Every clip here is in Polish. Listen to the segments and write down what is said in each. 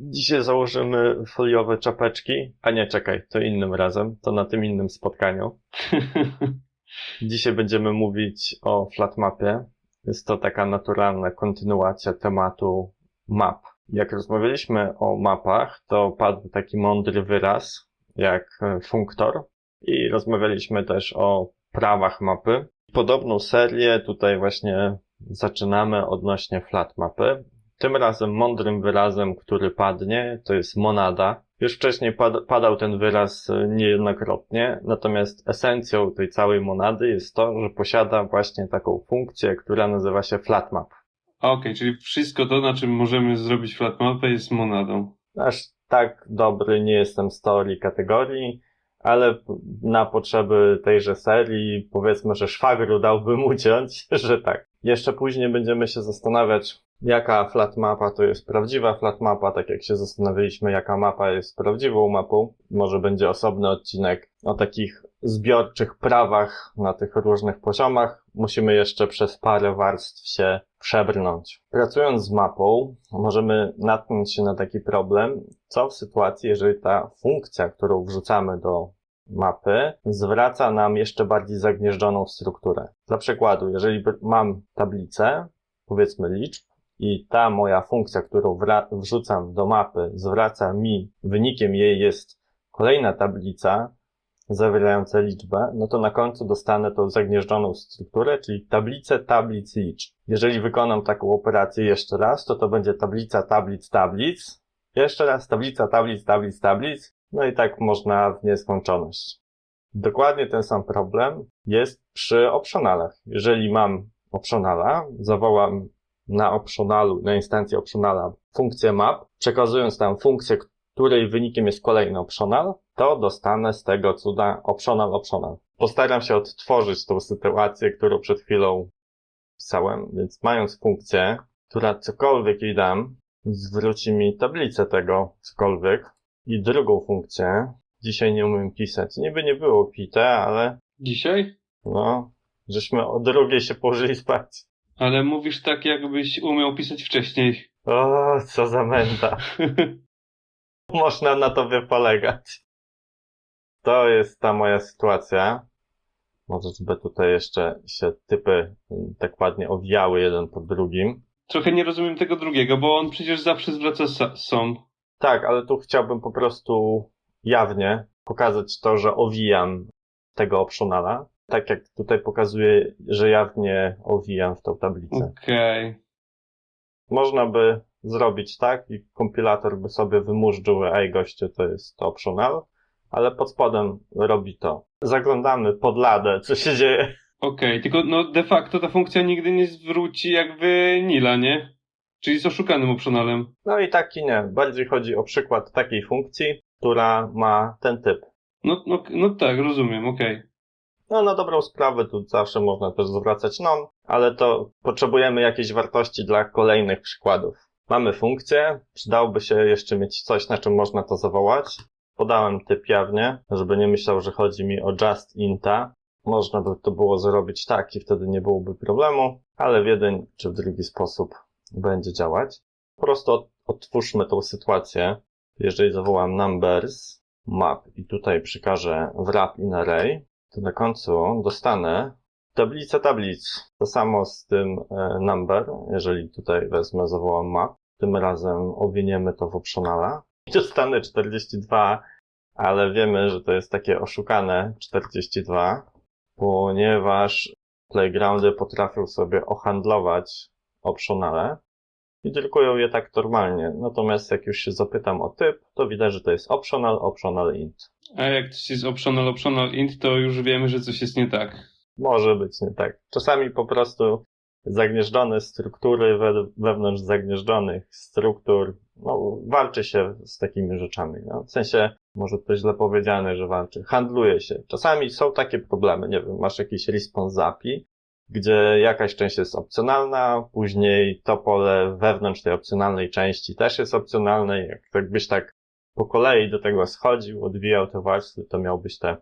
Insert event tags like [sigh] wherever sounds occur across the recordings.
Dzisiaj założymy foliowe czapeczki. A nie, czekaj, to innym razem, to na tym innym spotkaniu. [laughs] Dzisiaj będziemy mówić o flatmapie. Jest to taka naturalna kontynuacja tematu map. Jak rozmawialiśmy o mapach, to padł taki mądry wyraz jak funktor i rozmawialiśmy też o prawach mapy. Podobną serię tutaj właśnie zaczynamy odnośnie flatmapy. Tym razem mądrym wyrazem, który padnie, to jest monada. Już wcześniej pad- padał ten wyraz e, niejednokrotnie, natomiast esencją tej całej monady jest to, że posiada właśnie taką funkcję, która nazywa się flatmap. Okej, czyli wszystko to, na czym możemy zrobić flatmapę jest monadą. Aż tak dobry nie jestem z teorii kategorii, ale na potrzeby tejże serii powiedzmy, że szwagru dałbym [laughs] uciąć, że tak. Jeszcze później będziemy się zastanawiać, jaka flatmapa to jest prawdziwa flatmapa, tak jak się zastanawialiśmy, jaka mapa jest prawdziwą mapą. Może będzie osobny odcinek o takich zbiorczych prawach na tych różnych poziomach. Musimy jeszcze przez parę warstw się przebrnąć. Pracując z mapą, możemy natknąć się na taki problem, co w sytuacji, jeżeli ta funkcja, którą wrzucamy do mapy, zwraca nam jeszcze bardziej zagnieżdżoną strukturę. Dla przykładu, jeżeli mam tablicę, powiedzmy liczb, i ta moja funkcja, którą wrzucam do mapy, zwraca mi, wynikiem jej jest kolejna tablica, zawierające liczbę, no to na końcu dostanę tą zagnieżdżoną strukturę, czyli tablicę tablic liczb. Jeżeli wykonam taką operację jeszcze raz, to to będzie tablica tablic tablic, jeszcze raz tablica tablic tablic tablic, no i tak można w nieskończoność. Dokładnie ten sam problem jest przy optionalach. Jeżeli mam optionala, zawołam na optionalu, na instancję optionala funkcję map, przekazując tam funkcję, której wynikiem jest kolejny optional, to dostanę z tego cuda optional optional. Postaram się odtworzyć tą sytuację, którą przed chwilą pisałem, więc mając funkcję, która cokolwiek jej dam, zwróci mi tablicę tego cokolwiek i drugą funkcję. Dzisiaj nie umiem pisać. Niby nie było pite, ale Dzisiaj? no, żeśmy o drugiej się położyli spać. Ale mówisz tak, jakbyś umiał pisać wcześniej. O, co za męta. [laughs] Można na tobie polegać. To jest ta moja sytuacja. Może żeby tutaj jeszcze się typy mm, tak ładnie owijały jeden po drugim. Trochę nie rozumiem tego drugiego, bo on przecież zawsze zwraca som. Tak, ale tu chciałbym po prostu jawnie pokazać to, że owijam tego optionala. Tak jak tutaj pokazuję, że jawnie owijam w tą tablicę. Okej. Można by zrobić tak i kompilator by sobie wymurzył, ej goście, to jest optional, ale pod spodem robi to. Zaglądamy pod ladę, co się dzieje. Okej, tylko no de facto ta funkcja nigdy nie zwróci jakby Nila, nie? Czyli z oszukanym optionalem. No i tak i nie. Bardziej chodzi o przykład takiej funkcji, która ma ten typ. No, no, no tak, rozumiem, okej. No na dobrą sprawę tu zawsze można też zwracać non, ale to potrzebujemy jakiejś wartości dla kolejnych przykładów. Mamy funkcję, przydałoby się jeszcze mieć coś, na czym można to zawołać. Podałem typ jawnie, żeby nie myślał, że chodzi mi o just inta. Można by to było zrobić tak i wtedy nie byłoby problemu, ale w jeden czy w drugi sposób będzie działać. Po prostu od- odtwórzmy tą sytuację. Jeżeli zawołam numbers, map i tutaj przykażę wrap in array, na końcu dostanę tablicę tablic. To samo z tym e, number, jeżeli tutaj wezmę, zawołam map. Tym razem owiniemy to w optionala. I dostanę 42, ale wiemy, że to jest takie oszukane 42, ponieważ playgroundy potrafią sobie ohandlować optionale i drukują je tak normalnie. Natomiast jak już się zapytam o typ, to widać, że to jest optional, optional int. A jak coś jest optional, optional int, to już wiemy, że coś jest nie tak. Może być nie tak. Czasami po prostu zagnieżdżone struktury we, wewnątrz zagnieżdżonych struktur, no, walczy się z takimi rzeczami. No. W sensie, może to źle powiedziane, że walczy. Handluje się. Czasami są takie problemy. Nie wiem, masz jakiś response API, gdzie jakaś część jest opcjonalna, później to pole wewnątrz tej opcjonalnej części też jest opcjonalne. Jak jakbyś tak po kolei do tego schodził, odwijał te warstwy, to miałbyś te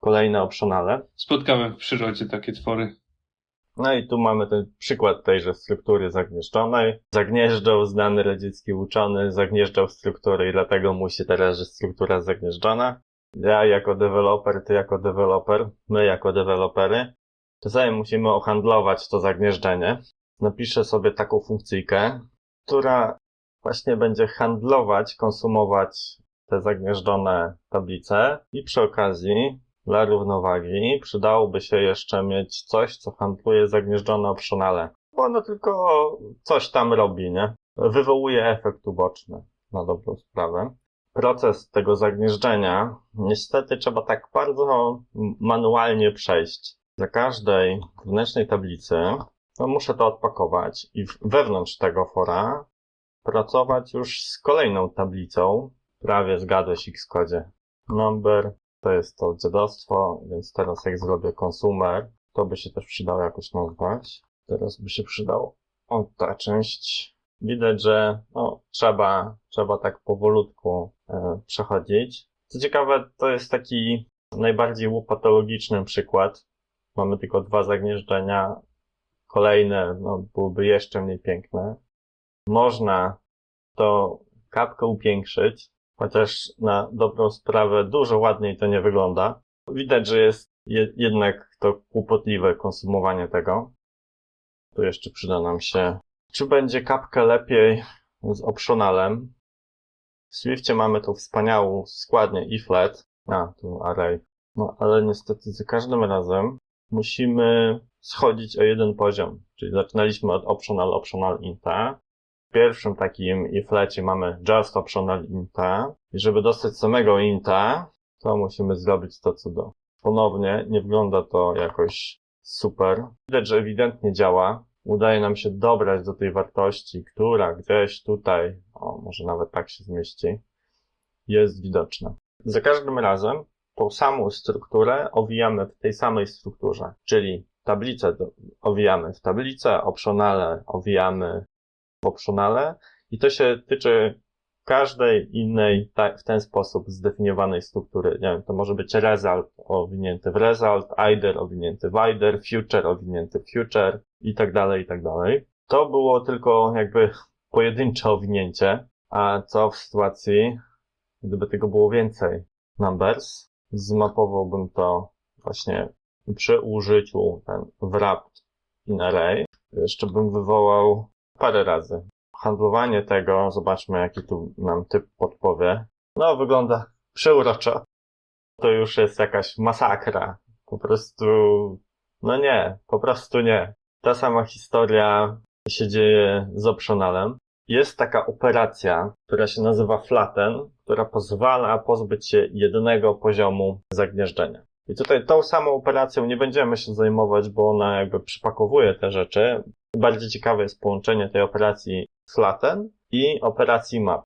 kolejne optionale. Spotkałem w przyrodzie takie twory. No i tu mamy ten przykład tejże struktury zagnieżdżonej. Zagnieżdżał znany radziecki uczony, zagnieżdżał strukturę i dlatego musi teraz, że struktura zagnieżdżona. Ja jako deweloper, ty jako deweloper, my jako dewelopery, czasami musimy ohandlować to zagnieżdżenie. Napiszę sobie taką funkcyjkę, która właśnie będzie handlować, konsumować te zagnieżdżone tablice i przy okazji dla równowagi przydałoby się jeszcze mieć coś, co handluje zagnieżdżone optionale. Bo ono tylko coś tam robi, nie? Wywołuje efekt uboczny, na dobrą sprawę. Proces tego zagnieżdżenia niestety trzeba tak bardzo manualnie przejść. Za każdej wewnętrznej tablicy muszę to odpakować i wewnątrz tego fora pracować już z kolejną tablicą. Prawie zgadłeś Xcode. Number to jest to dziadostwo, więc teraz jak zrobię consumer, to by się też przydało jakoś nazwać. Teraz by się przydało o ta część. Widać, że no, trzeba, trzeba tak powolutku e, przechodzić. Co ciekawe, to jest taki najbardziej łopatologiczny przykład. Mamy tylko dwa zagnieżdżenia. Kolejne no, byłyby jeszcze mniej piękne. Można to kapkę upiększyć, chociaż na dobrą sprawę dużo ładniej to nie wygląda. Widać, że jest je, jednak to kłopotliwe konsumowanie tego. Tu jeszcze przyda nam się, czy będzie kapkę lepiej z optionalem. W Swiftie mamy tą wspaniałą składnię iflet. A, tu array. No, ale niestety za każdym razem musimy schodzić o jeden poziom. Czyli zaczynaliśmy od optional, optional inta. W pierwszym takim iflecie mamy just optional inta. I żeby dostać samego inta, to musimy zrobić to cudo. Ponownie nie wygląda to jakoś super. Widać, że ewidentnie działa. Udaje nam się dobrać do tej wartości, która gdzieś tutaj, o może nawet tak się zmieści, jest widoczna. Za każdym razem tą samą strukturę owijamy w tej samej strukturze, czyli tablicę owijamy w tablicę, optionale owijamy optionale i to się tyczy każdej innej w ten sposób zdefiniowanej struktury. Nie wiem, to może być result owinięty w result, either owinięty w either, future owinięty w future i tak dalej, i tak dalej. To było tylko jakby pojedyncze owinięcie, a co w sytuacji, gdyby tego było więcej? Numbers. Zmapowałbym to właśnie przy użyciu ten wrapped in array. Jeszcze bym wywołał parę razy handlowanie tego, zobaczmy jaki tu nam typ podpowie. No, wygląda przeuroczo. To już jest jakaś masakra. Po prostu, no nie, po prostu nie. Ta sama historia się dzieje z optionalem. Jest taka operacja, która się nazywa flatten, która pozwala pozbyć się jednego poziomu zagnieżdżenia. I tutaj tą samą operacją nie będziemy się zajmować, bo ona jakby przypakowuje te rzeczy. Bardziej ciekawe jest połączenie tej operacji flatten i operacji map.